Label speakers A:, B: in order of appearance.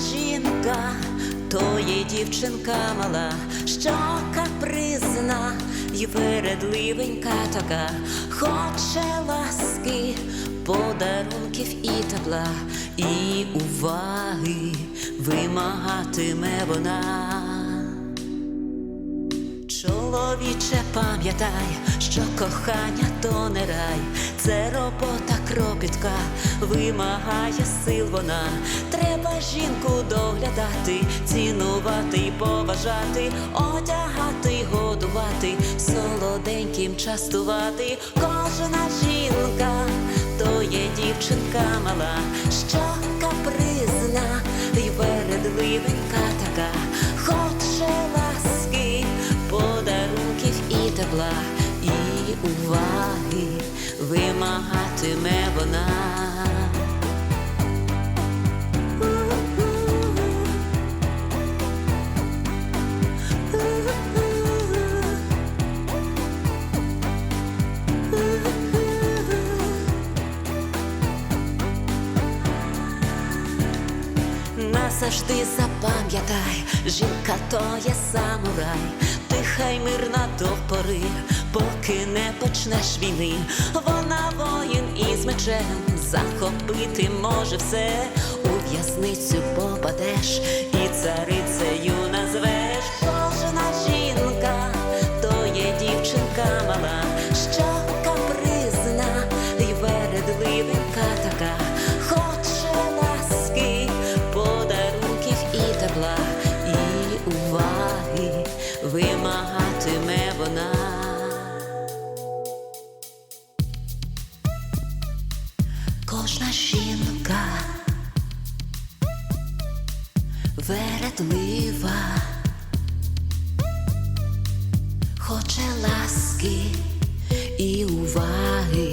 A: жінка, то є дівчинка мала, що капризна й вередливенька така, хоче ласки, подарунків і тепла, і уваги вимагатиме вона. Чоловіче, пам'ятай, що кохання то не рай, це робота кропітка, вимагає сил вона. Треба жінку доглядати, цінувати поважати, одягати годувати, солоденьким частувати. Кожна жінка то є дівчинка мала, що капризна й вередливенька така, хоче ласки, подарунків і тепла, і уваги вимагатиме вона. Назавжди запам'ятай, жінка то є самурай, тиха й мирна до пори, поки не почнеш війни. Вона воїн із мечем захопити може все, у в'язницю попадеш і царицею кожна жінка вередлива, хоче ласки і уваги.